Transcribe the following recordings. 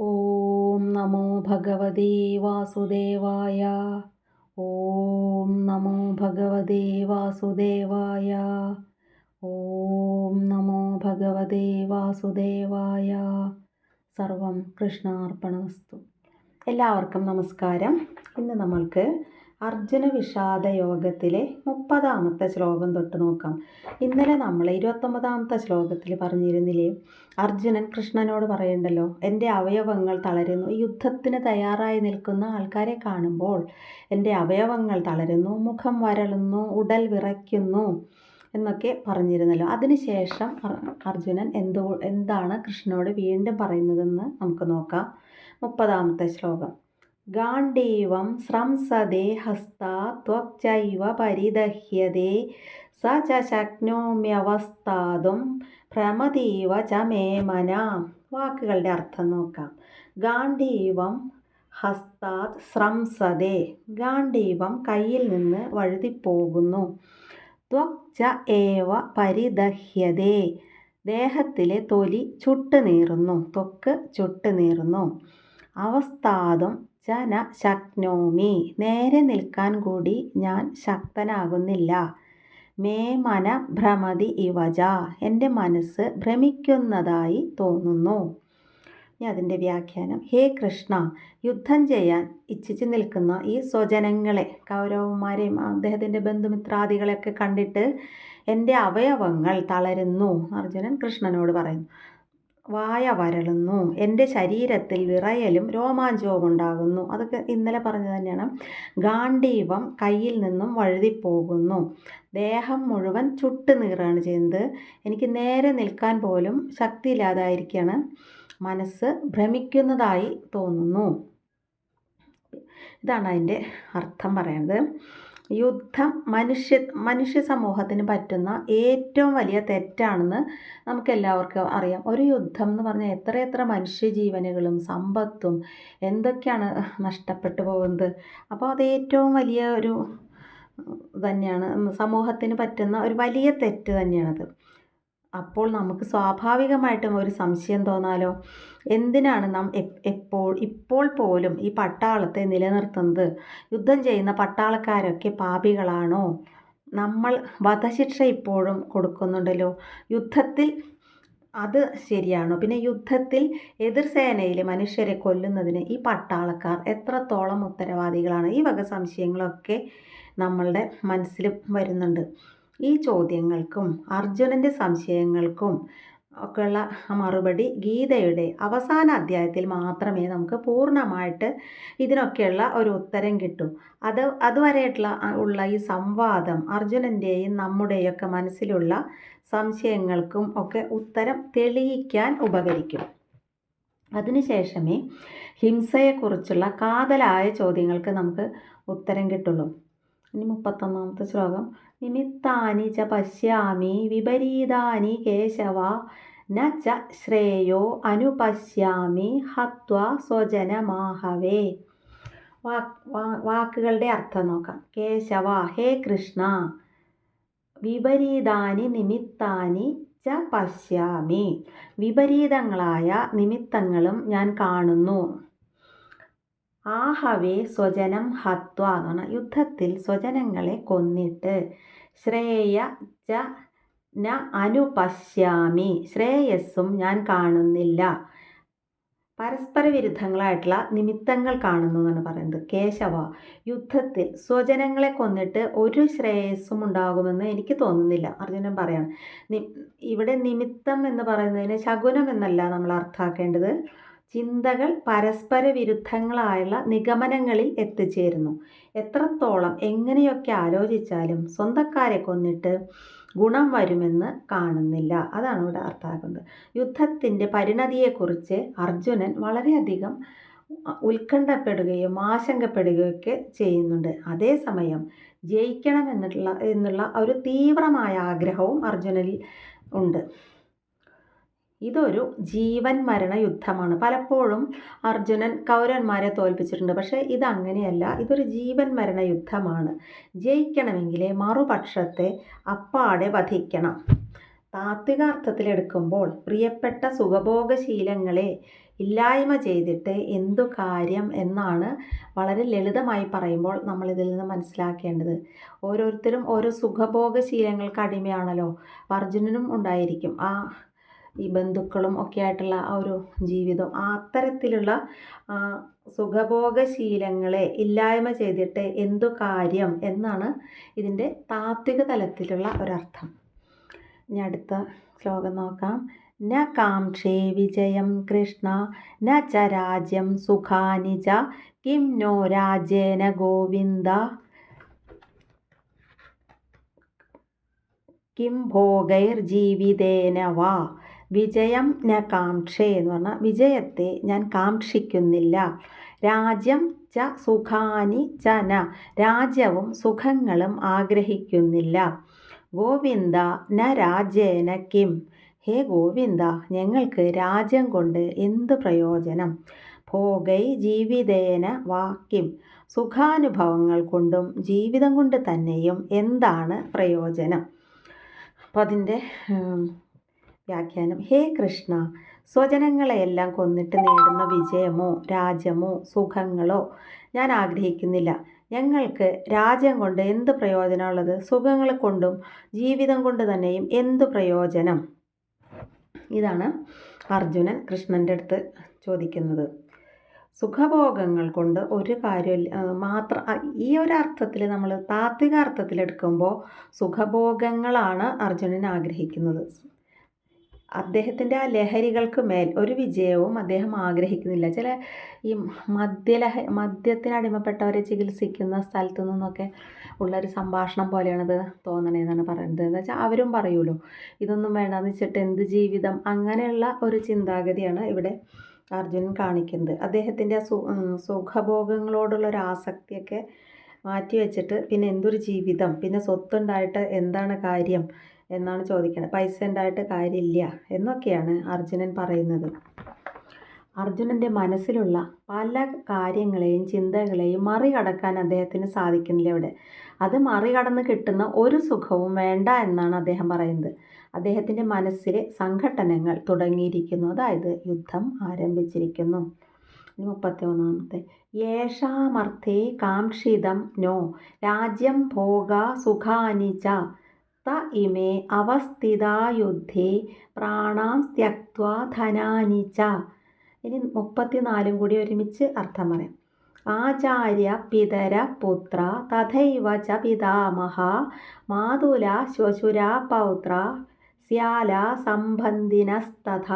ഓം നമോ ഭഗവതേ വാസുദേവായ. ഓം നമോ ഭഗവതേ വാസുദേവായ. ഓം നമോ ഭഗവതേ വാസുദേവായ. സർവം കൃഷ്ണാർപ്പണമസ്തു. എല്ലാവർക്കും നമസ്കാരം. ഇന്ന് നമ്മൾക്ക് അർജുന വിഷാദ യോഗത്തിലെ മുപ്പതാമത്തെ ശ്ലോകം തൊട്ട് നോക്കാം. ഇന്നലെ നമ്മൾ ഇരുപത്തൊമ്പതാമത്തെ ശ്ലോകത്തിൽ പറഞ്ഞിരുന്നില്ലേ? അർജുനൻ കൃഷ്ണനോട് പറയണ്ടല്ലോ എന്റെ അവയവങ്ങൾ തളരുന്നു. യുദ്ധത്തിന് തയ്യാറായി നിൽക്കുന്ന ആൾക്കാരെ കാണുമ്പോൾ എന്റെ അവയവങ്ങൾ തളരുന്നു മുഖം വരളുന്നു ഉടൽ വിറയ്ക്കുന്നു എന്നൊക്കെ പറഞ്ഞിരുന്നല്ലോ. അതിനുശേഷം അർജുനൻ എന്തോ എന്താണ് കൃഷ്ണനോട് വീണ്ടും പറയുന്നതെന്ന് നമുക്ക് നോക്കാം. മുപ്പതാമത്തെ ശ്ലോകം. ഗാണ്ഡീവം സ്രംസദേ ഹസ്താ ത്വക്ചൈവ പരിദഹ്യതേ. സ ച ശക്നോമ്യവസ്ഥാതും പ്രമദീവ ച മേമന വാക്കുകളുടെ അർത്ഥം നോക്കാം. ഗാണ്ഡീവം ഹസ്താത് സ്രംസദേ ഗാണ്ഡീവം കയ്യിൽ നിന്ന് വഴുതിപ്പോകുന്നു. ത്വക്ച ഏവ പരിദഹ്യതേ. ദേഹത്തിലെ തൊലി ചുട്ടുനീറുന്നു. ത്വക്ക് ചുട്ടുനീറുന്നു. അവസ്ഥാതും ചന ശക്നോമി. നേരെ നിൽക്കാൻ കൂടി ഞാൻ ശക്തനാകുന്നില്ല. മേ മന ഭ്രമതി ഇവജ. എന്റെ മനസ്സ് ഭ്രമിക്കുന്നതായി തോന്നുന്നു. ഇനി അതിന്റെ വ്യാഖ്യാനം. ഹേ കൃഷ്ണ യുദ്ധം ചെയ്യാൻ ഇച്ഛിച്ചു നിൽക്കുന്ന ഈ സ്വജനങ്ങളെ കൗരവന്മാരെയും അദ്ദേഹത്തിന്റെ ബന്ധുമിത്രാദികളെയൊക്കെ കണ്ടിട്ട് എന്റെ അവയവങ്ങൾ തളരുന്നു. അർജുനൻ കൃഷ്ണനോട് പറയുന്നു. വായ വരളുന്നു. എന്റെ ശരീരത്തിൽ വിറയലും രോമാഞ്ചവും ഉണ്ടാകുന്നു. അതൊക്കെ ഇന്നലെ പറഞ്ഞത് തന്നെയാണ്. ഗാണ്ഡീവം കയ്യിൽ നിന്നും വഴുതിപ്പോകുന്നു. ദേഹം മുഴുവൻ ചുട്ട് നീറുകയാണ് ചെയ്യുന്നത്. എനിക്ക് നേരെ നിൽക്കാൻ പോലും ശക്തിയില്ലാതായിരിക്കുകയാണ്. മനസ്സ് ഭ്രമിക്കുന്നതായി തോന്നുന്നു. ഇതാണ് അതിന്റെ അർത്ഥം പറയുന്നത് യുദ്ധം മനുഷ്യ മനുഷ്യ സമൂഹത്തിന് പറ്റുന്ന ഏറ്റവും വലിയ തെറ്റാണെന്ന് നമുക്ക് എല്ലാവർക്കും അറിയാം. ഒരു യുദ്ധം എന്ന് പറഞ്ഞാൽ എത്രയെത്ര മനുഷ്യജീവനുകളും സമ്പത്തും എന്തൊക്കെയാണ് നഷ്ടപ്പെട്ടു പോകുന്നത്? അപ്പോൾ അത് ഏറ്റവും വലിയ ഒരു തന്നെയാണ്. സമൂഹത്തിന് പറ്റുന്ന ഒരു വലിയ തെറ്റ് തന്നെയാണത്. അപ്പോൾ നമുക്ക് സ്വാഭാവികമായിട്ടും ഒരു സംശയം തോന്നാലോ? എന്തിനാണ് നാം എപ്പോൾ ഇപ്പോൾ പോലും ഈ പട്ടാളത്തെ നിലനിർത്തുന്നത്? യുദ്ധം ചെയ്യുന്ന പട്ടാളക്കാരൊക്കെ പാപികളാണോ? നമ്മൾ വധശിക്ഷ ഇപ്പോഴും കൊടുക്കുന്നുണ്ടല്ലോ. യുദ്ധത്തിൽ അത് ശരിയാണോ? പിന്നെ യുദ്ധത്തിൽ എതിർസേനയിലെ മനുഷ്യരെ കൊല്ലുന്നതിന് ഈ പട്ടാളക്കാർ എത്രത്തോളം ഉത്തരവാദികളാണ്? ഈ വക സംശയങ്ങളൊക്കെ നമ്മളുടെ മനസ്സിൽ വരുന്നുണ്ട്. ഈ ചോദ്യങ്ങൾക്കും അർജുനന്റെ സംശയങ്ങൾക്കും ഒക്കെയുള്ള മറുപടി ഗീതയുടെ അവസാന അധ്യായത്തിൽ മാത്രമേ നമുക്ക് പൂർണമായിട്ട് ഇതിനൊക്കെയുള്ള ഒരു ഉത്തരം കിട്ടൂ. അത് അതുവരെയുള്ള ഉള്ള ഈ സംവാദം അർജുനന്റെയും നമ്മുടെയൊക്കെ മനസ്സിലുള്ള സംശയങ്ങൾക്കും ഒക്കെ ഉത്തരം തെളിയിക്കാൻ ഉപകരിക്കും. അതിനുശേഷമേ ഹിംസയെക്കുറിച്ചുള്ള കാതലായ ചോദ്യങ്ങൾക്ക് നമുക്ക് ഉത്തരം കിട്ടുള്ളൂ. ഇനി മുപ്പത്തൊന്നാമത്തെ ശ്ലോകം. നിമിത്താനി ച പശ്യാമി വിപരീതാനി കേശവ ന ച ശ്രേയോ അനുപശ്യാമി ഹത്വ സ്വജനമാഹവേ. വാക്കുകളുടെ അർത്ഥം നോക്കാം. കേശവ ഹേ കൃഷ്ണ. വിപരീതാനി നിമിത്താനി ച പശ്യാമി. വിപരീതങ്ങളായ നിമിത്തങ്ങളും ഞാൻ കാണുന്നു. ആഹവേ സ്വജനം ഹത്വ എന്ന് പറഞ്ഞാൽ യുദ്ധത്തിൽ സ്വജനങ്ങളെ കൊന്നിട്ട്. ശ്രേയ ച ന അനുപശ്യാമി. ശ്രേയസ്സും ഞാൻ കാണുന്നില്ല. പരസ്പര വിരുദ്ധങ്ങളായിട്ടുള്ള നിമിത്തങ്ങൾ കാണുന്നു എന്നാണ് പറയുന്നത്. കേശവ യുദ്ധത്തിൽ സ്വജനങ്ങളെ കൊന്നിട്ട് ഒരു ശ്രേയസ്സും ഉണ്ടാകുമെന്ന് എനിക്ക് തോന്നുന്നില്ല. അർജുനൻ പറയാണ്. ഇവിടെ നിമിത്തം എന്ന് പറയുന്നതിന് ശകുനം എന്നല്ല നമ്മൾ അർത്ഥാക്കേണ്ടത് ചിന്തകൾ പരസ്പര വിരുദ്ധങ്ങളായുള്ള നിഗമനങ്ങളിൽ എത്തിച്ചേരുന്നു. എത്രത്തോളം എങ്ങനെയൊക്കെ ആലോചിച്ചാലും സ്വന്തക്കാരെ കൊന്നിട്ട് ഗുണം വരുമെന്ന് കാണുന്നില്ല. അതാണ് ഇവിടെ അർത്ഥാക്കുന്നത് യുദ്ധത്തിന്റെ പരിണതിയെക്കുറിച്ച് അർജുനൻ വളരെയധികം ഉത്കണ്ഠപ്പെടുകയും ആശങ്കപ്പെടുകയൊക്കെ ചെയ്യുന്നുണ്ട്. അതേസമയം ജയിക്കണം എന്നുള്ള എന്നുള്ള ഒരു തീവ്രമായ ആഗ്രഹവും അർജുനനിൽ ഉണ്ട്. ഇതൊരു ജീവൻ മരണ യുദ്ധമാണ്. പലപ്പോഴും അർജുനൻ കൗരന്മാരെ തോൽപ്പിച്ചിട്ടുണ്ട്. പക്ഷേ ഇതങ്ങനെയല്ല. ഇതൊരു ജീവൻ മരണ യുദ്ധമാണ്. ജയിക്കണമെങ്കിൽ മറുപക്ഷത്തെ അപ്പാടെ വധിക്കണം. താത്വികാർത്ഥത്തിലെടുക്കുമ്പോൾ പ്രിയപ്പെട്ട സുഖഭോഗശീലങ്ങളെ ഇല്ലായ്മ ചെയ്തിട്ട് എന്തു കാര്യം എന്നാണ് വളരെ ലളിതമായി പറയുമ്പോൾ നമ്മൾ ഇതിൽ നിന്ന് മനസ്സിലാക്കേണ്ടത്. ഓരോരുത്തരും ഓരോ സുഖഭോഗശീലങ്ങൾക്ക് അടിമയാണല്ലോ. അർജുനനും ഉണ്ടായിരിക്കും. ആ ഈ ബന്ധുക്കളും ഒക്കെ ആയിട്ടുള്ള ആ ഒരു ജീവിതം. ആ അത്തരത്തിലുള്ള സുഖഭോഗശീലങ്ങളെ ഇല്ലായ്മ ചെയ്തിട്ട് എന്തു കാര്യം എന്നാണ് ഇതിന്റെ താത്വിക തലത്തിലുള്ള ഒരർത്ഥം. ഇനി അടുത്ത ശ്ലോകം നോക്കാം. ന കാംക്ഷേ വിജയം കൃഷ്ണ ന ച രാജ്യം സുഖാനിജ കിം നോ രാജേന ഗോവിന്ദ കിം ഭോഗൈർജീവിതേന വാ. വിജയം ന കാംക്ഷേ എന്ന് പറഞ്ഞാൽ വിജയത്തെ ഞാൻ കാംക്ഷിക്കുന്നില്ല. രാജ്യം ച സുഖാനി ച ന. രാജ്യവും സുഖങ്ങളും ആഗ്രഹിക്കുന്നില്ല. ഗോവിന്ദ ന രാജേന കിം. ഹേ ഗോവിന്ദ ഞങ്ങൾക്ക് രാജ്യം കൊണ്ട് എന്ത് പ്രയോജനം? ഭോഗൈ ജീവിതേന വാക്യം സുഖാനുഭവങ്ങൾ കൊണ്ടും ജീവിതം കൊണ്ട് തന്നെയും എന്താണ് പ്രയോജനം? അപ്പോൾ അതിന്റെ വ്യാഖ്യാനം. ഹേ കൃഷ്ണ സ്വജനങ്ങളെയെല്ലാം കൊന്നിട്ട് നേടുന്ന വിജയമോ രാജ്യമോ സുഖങ്ങളോ ഞാൻ ആഗ്രഹിക്കുന്നില്ല. ഞങ്ങൾക്ക് രാജ്യം കൊണ്ട് എന്ത് പ്രയോജനമുള്ളത്? സുഖങ്ങളെ കൊണ്ടും ജീവിതം കൊണ്ട് തന്നെയും എന്ത് പ്രയോജനം? ഇതാണ് അർജുനൻ കൃഷ്ണന്റെ അടുത്ത് ചോദിക്കുന്നത്. സുഖഭോഗങ്ങൾ കൊണ്ട് ഒരു കാര്യമില്ല. മാത്രം ഈ ഒരു അർത്ഥത്തിൽ നമ്മൾ താത്വിക അർത്ഥത്തിൽ എടുക്കുമ്പോൾ സുഖഭോഗങ്ങളാണ് അർജുനൻ ആഗ്രഹിക്കുന്നത്. അദ്ദേഹത്തിന്റെ ആ ലഹരികൾക്ക് മേൽ ഒരു വിജയവും അദ്ദേഹം ആഗ്രഹിക്കുന്നില്ല. ചില ഈ മദ്യലഹ മദ്യത്തിന് അടിമപ്പെട്ടവരെ ചികിത്സിക്കുന്ന സ്ഥലത്തു നിന്നൊക്കെ ഉള്ളൊരു സംഭാഷണം പോലെയാണത് തോന്നണേന്നാണ് പറയുന്നത്. എന്ന് വെച്ചാൽ അവരും പറയുമല്ലോ ഇതൊന്നും വേണ്ടെന്ന് വെച്ചിട്ട് എന്ത് ജീവിതം? അങ്ങനെയുള്ള ഒരു ചിന്താഗതിയാണ് ഇവിടെ അർജുനൻ കാണിക്കുന്നത്. അദ്ദേഹത്തിന്റെ സു സുഖഭോഗങ്ങളോടുള്ള ഒരു ആസക്തിയൊക്കെ മാറ്റി വെച്ചിട്ട് പിന്നെ എന്തൊരു ജീവിതം? പിന്നെ സ്വത്തുണ്ടായിട്ട് എന്താണ് കാര്യം? എന്നാണ് ചോദിക്കുന്നത്. പൈസ ഉണ്ടായിട്ട് കാര്യമില്ല എന്നൊക്കെയാണ് അർജുനൻ പറയുന്നത്. അർജുനന്റെ മനസ്സിലുള്ള പല കാര്യങ്ങളെയും ചിന്തകളെയും മറികടക്കാൻ അദ്ദേഹത്തിന് സാധിക്കുന്നില്ല ഇവിടെ. അത് മറികടന്ന് കിട്ടുന്ന ഒരു സുഖവും വേണ്ട എന്നാണ് അദ്ദേഹം പറയുന്നത്. അദ്ദേഹത്തിന്റെ മനസ്സിലെ സംഘട്ടനങ്ങൾ തുടങ്ങിയിരിക്കുന്നു. അതായത് യുദ്ധം ആരംഭിച്ചിരിക്കുന്നു. മുപ്പത്തി ഒന്നാമത്തെ യേഷാമർത്ഥേ കാംക്ഷിതം നോ. രാജ്യം ഭോഗ സുഖാനിച്ച ഇമേ അവസ്ഥിതാ യുദ്ധേ പ്രാണാം ത്യക്വാ ധനാനി ച. ഇനി മുപ്പത്തിനാലും കൂടി ഒരുമിച്ച് അർത്ഥം പറയാം. ആചാര്യ പിതര പുത്ര തഥൈവ ച പിതാമഹ മാതുല ശ്വശുര പൗത്ര സ്യാല സംബന്ധിനസ്തഥ.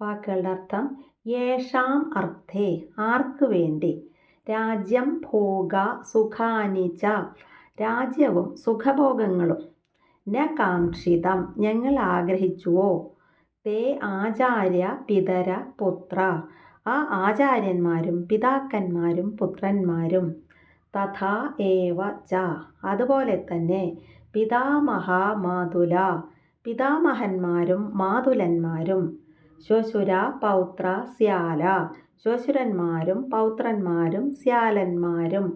വാക്കുകളുടെ അർത്ഥം യേഷാം അർത്ഥേ ആർക്ക് വേണ്ടി? രാജ്യം ഭോഗ സുഖാനിച്ച രാജ്യവും സുഖഭോഗങ്ങളും. ന കാക്ഷിതം. ഞങ്ങൾ ആഗ്രഹിച്ചുവോ? തേ ആചാര്യ പിതര പുത്ര. ആ ആചാര്യന്മാരും പിതാക്കന്മാരും പുത്രന്മാരും. തഥാ ഏവ ച. അതുപോലെ തന്നെ പിതാമഹ മാതുല പിതാമഹന്മാരും മാതുലന്മാരും. ശ്വശുര പൗത്ര സ്യാല. ശ്വശുരന്മാരും പൗത്രന്മാരും സ്യാലന്മാരും.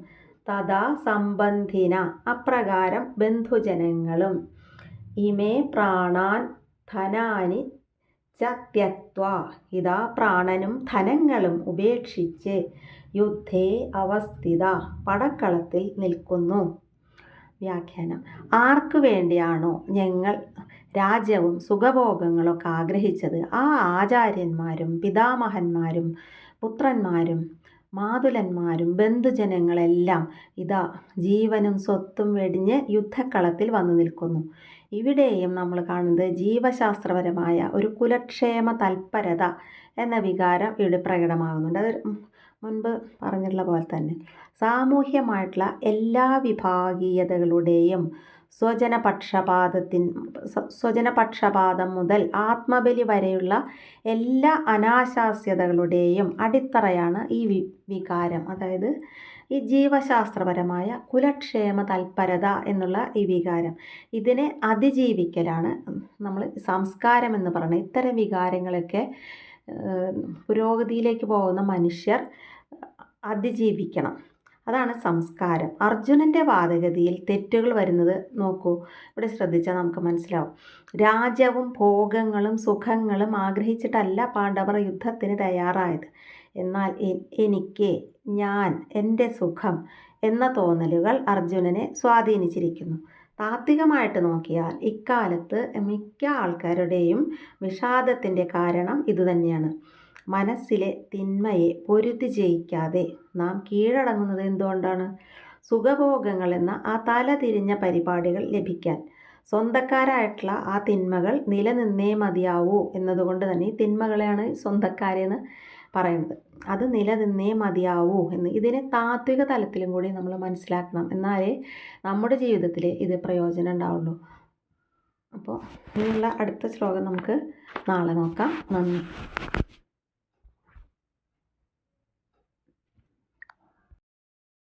തഥാ സംബന്ധിന അപ്രകാരം ബന്ധുജനങ്ങളും. ഇമേ പ്രാണാൻ ധനാനി ചത്യത്വ ഇതാ പ്രാണനും ധനങ്ങളും ഉപേക്ഷിച്ച് യുദ്ധേ അവസ്ഥിത പടക്കളത്തിൽ നിൽക്കുന്നു. വ്യാഖ്യാനം. ആർക്കു വേണ്ടിയാണോ ഞങ്ങൾ രാജ്യവും സുഖഭോഗങ്ങളൊക്കെ ആഗ്രഹിച്ചത്? ആ ആചാര്യന്മാരും പിതാമഹന്മാരും പുത്രന്മാരും മാതുലന്മാരും ബന്ധുജനങ്ങളെല്ലാം ഇതാ ജീവനും സ്വത്തും വെടിഞ്ഞ് യുദ്ധക്കളത്തിൽ വന്നു നിൽക്കുന്നു. ഇവിടെയും നമ്മൾ കാണുന്നത് ജീവശാസ്ത്രപരമായ ഒരു കുലക്ഷേമ തൽപരത എന്ന വികാരം ഇവിടെ പ്രകടമാകുന്നുണ്ട്. അത് മുൻപ് പറഞ്ഞിട്ടുള്ള പോലെ തന്നെ സാമൂഹ്യമായിട്ടുള്ള എല്ലാ വിഭാഗീയതകളുടെയും സ്വജനപക്ഷപാതത്തിൻ സ്വജനപക്ഷപാതം മുതൽ ആത്മബലി വരെയുള്ള എല്ലാ അനാശാസ്യതകളുടെയും അടിത്തറയാണ് ഈ വി വികാരം. അതായത് ഈ ജീവശാസ്ത്രപരമായ കുലക്ഷേമ തൽപരത എന്നുള്ള ഈ വികാരം. ഇതിനെ അതിജീവിക്കലാണ് നമ്മൾ സംസ്കാരം എന്ന് പറയുന്നത്. ഇത്തരം വികാരങ്ങളൊക്കെ പുരോഗതിയിലേക്ക് പോകുന്ന മനുഷ്യർ അതിജീവിക്കണം. അതാണ് സംസ്കാരം. അർജുനന്റെ വാദഗതിയിൽ തെറ്റുകൾ വരുന്നത് നോക്കൂ. ഇവിടെ ശ്രദ്ധിച്ചാൽ നമുക്ക് മനസ്സിലാവും. രാജ്യവും ഭോഗങ്ങളും സുഖങ്ങളും ആഗ്രഹിച്ചിട്ടല്ല പാണ്ഡവർ യുദ്ധത്തിന് തയ്യാറായത്. എന്നാൽ എനിക്ക് ഞാൻ എന്റെ സുഖം എന്ന തോന്നലുകൾ അർജുനനെ സ്വാധീനിച്ചിരിക്കുന്നു. താത്വികമായിട്ട് നോക്കിയാൽ ഇക്കാലത്ത് മിക്ക ആൾക്കാരുടെയും വിഷാദത്തിന്റെ കാരണം ഇതുതന്നെയാണ്. മനസ്സിലെ തിന്മയെ പൊരുതി ജയിക്കാതെ നാം കീഴടങ്ങുന്നത് എന്തുകൊണ്ടാണ്? സുഖഭോഗങ്ങൾ എന്ന ആ തലതിരിഞ്ഞ പരിപാടികൾ ലഭിക്കാൻ സ്വന്തക്കാരായിട്ടുള്ള ആ തിന്മകൾ നിലനിന്നേ മതിയാവൂ എന്നതുകൊണ്ട് തന്നെ ഈ തിന്മകളെയാണ് സ്വന്തക്കാരെന്ന് പറയുന്നത്. അത് നിലനിന്നേ മതിയാവൂ എന്ന് ഇതിനെ താത്വിക തലത്തിലും കൂടി നമ്മൾ മനസ്സിലാക്കണം. എന്നാലേ നമ്മുടെ ജീവിതത്തിൽ ഇത് പ്രയോജനം ഉണ്ടാവുള്ളൂ. അപ്പോൾ ഇനിയുള്ള അടുത്ത ശ്ലോകം നമുക്ക് നാളെ നോക്കാം. നന്ദി.